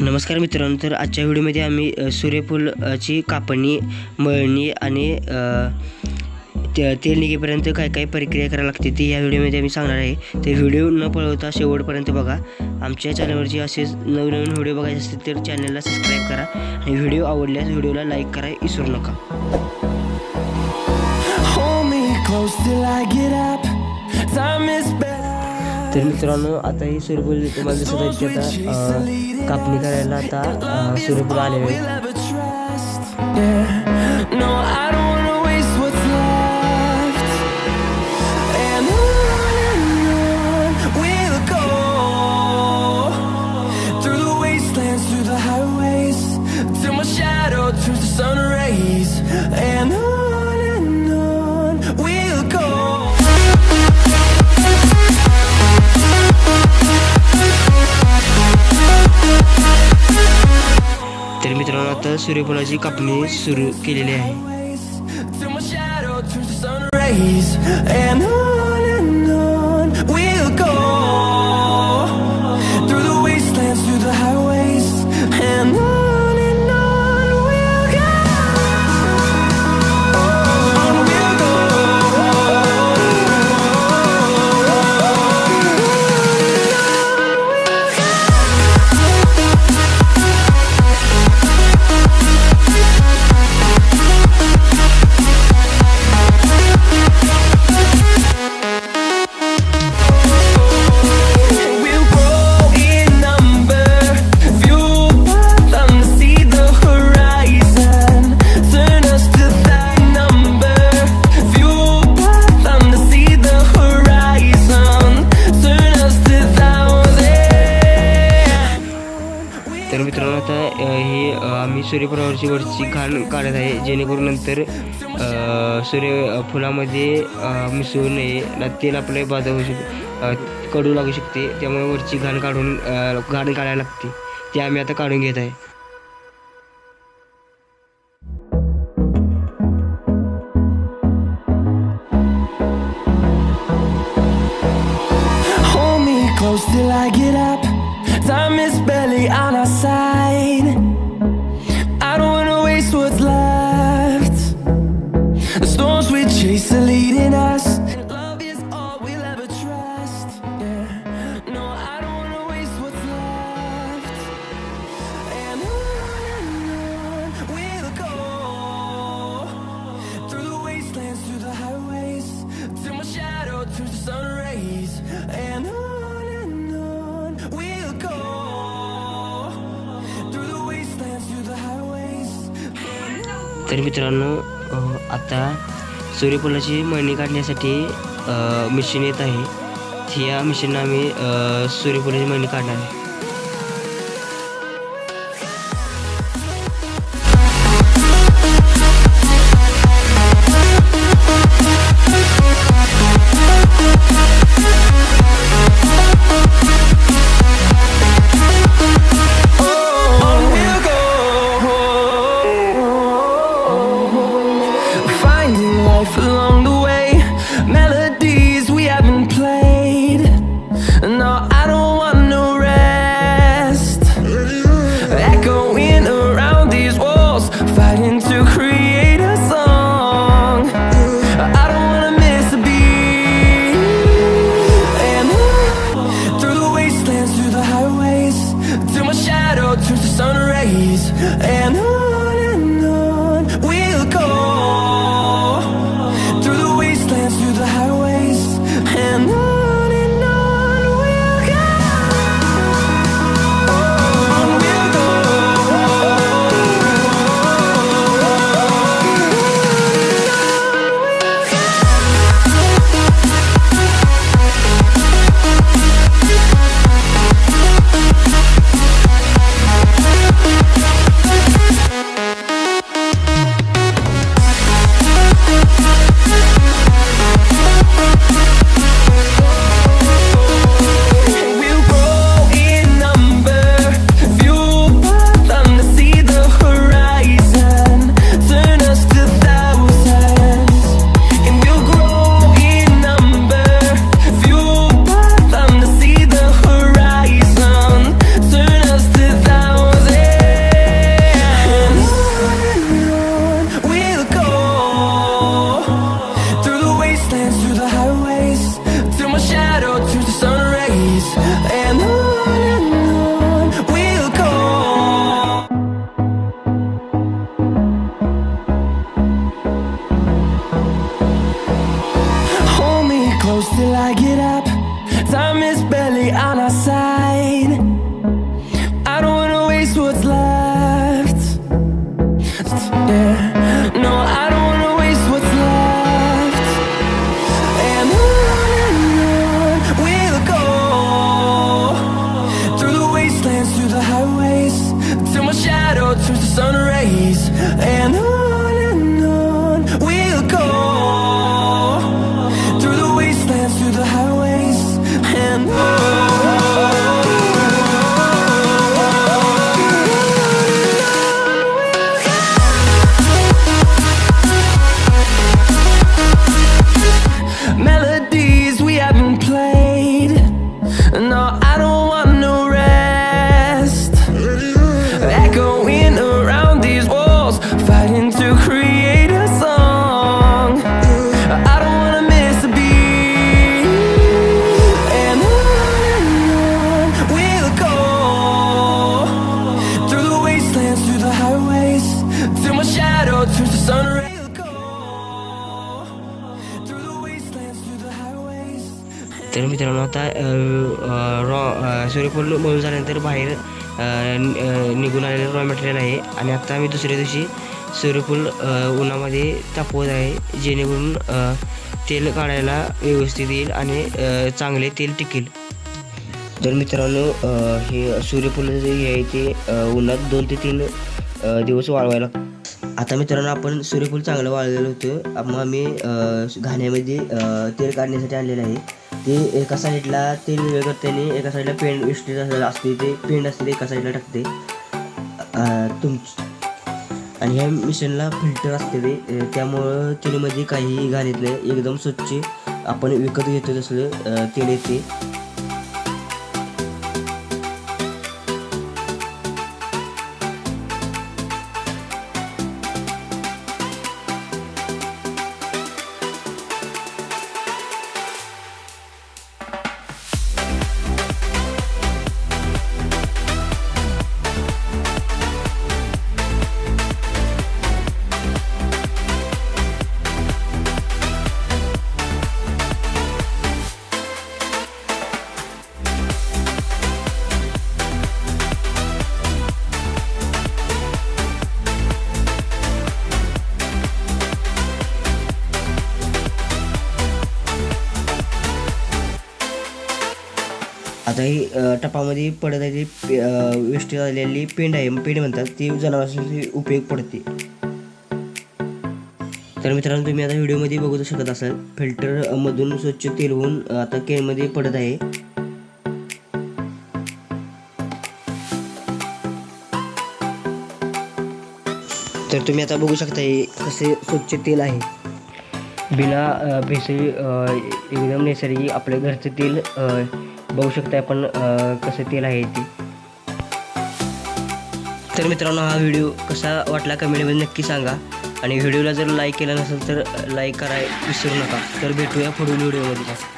नमस्कार मित्रांनो तर आजच्या व्हिडिओमध्ये आम्ही सूर्यफुलाची कापणी मळणी आणि ते तेल निघेपर्यंत काय काय प्रक्रिया करावी लागते ती या व्हिडिओमध्ये आम्ही सांगणार आहे. ते व्हिडिओ न पळवता शेवटपर्यंत बघा. आमच्या चॅनलवरचे असेच नवनवीन व्हिडिओ बघायचे असतील तर चॅनलला सबस्क्राईब करा आणि व्हिडिओ आवडल्यास व्हिडिओला लाईक करा विसरू नका. तर मित्रांनो आता ही सूर्यफूल तुम्हाला दिसत आहे की आता अ, कापणी करायला आता अ, सूर्यफूल आलेले आहे We'll ever trust. Yeah. No, I don't wanna waste what's left. And on and on we'll go. Through the wastelands, through the highways, till my shadow turns to sun rays. And on आता सूर्यफुलाची कापणी सुरू केलेली आहे. तर मित्रांनो आता हे आम्ही सूर्यफुलावरची वरची घाण काढत आहे. जेणेकरून नंतर सूर्य फुलामध्ये मिसळू नये. तेल आपले बाधा होऊ शक कडू लागू शकते. त्यामुळे वरची घाण काढून घाण काढायला लागते. ते आम्ही आता काढून घेत आहे. Till I get up. be on our side. तर मित्रांनो आता सूर्यफुलाची मळणी काढण्यासाठी मशीन येत आहे. या मशीननं आम्ही सूर्यफुलाची मळणी काढणार आहे. Rihanna मित्रांनो आता रॉ सूर्यफूल मळून झाल्यानंतर बाहेर निघून आलेलं रॉ मटेरियल आहे. आणि आत्ता मी दुसऱ्या दिवशी सूर्यफूल उन्हामध्ये तापवत आहे जेणेकरून तेल काढायला व्यवस्थित येईल आणि चांगले तेल टिकेल. तर मित्रांनो हे सूर्यफूल जे आहे ते उन्हात दोन ते तीन दिवस वाळवायला आता मित्रांनो आपण सूर्यफूल चांगलं वाळलेलं होतं. मग आम्ही घाण्यामध्ये तेल काढण्यासाठी आणलेलं आहे. ते एका साईडला तेल वेगळं करते आणि एका साईडला पेंड वेस्टेज असते ते पेंड असते ते एका साईडला टाकते. तुम आणि ह्या मिशनला फिल्टर असते ते. त्यामुळं तेलमध्ये काहीही घाण येत नाही. एकदम स्वच्छ आपण विकत घेतो तसलं तेल येते. आता ही टपामध्ये पडत आहे ती वेस्टेज पेंड आहे. पेंड म्हणतात ती जनावरांसाठी उपयोग पडते. तर मित्रांनो तुम्ही आता व्हिडिओमध्ये बघू शकत असाल फिल्टर मधून स्वच्छ तेल होऊन आता केनमध्ये पडत आहे. तर तुम्ही आता बघू शकता हे कसे स्वच्छ तेल आहे. बिना भेसळी एकदम नैसर्गिक आपल्या घरचं तेल बघू शकता आपण कसं तेल आहे ते. तर मित्रांनो हा व्हिडिओ कसा वाटला कमेंटमध्ये नक्की सांगा. आणि व्हिडिओला जर लाईक केला नसेल तर लाईक करा विसरू नका. तर भेटूया पुढील व्हिडिओमध्ये.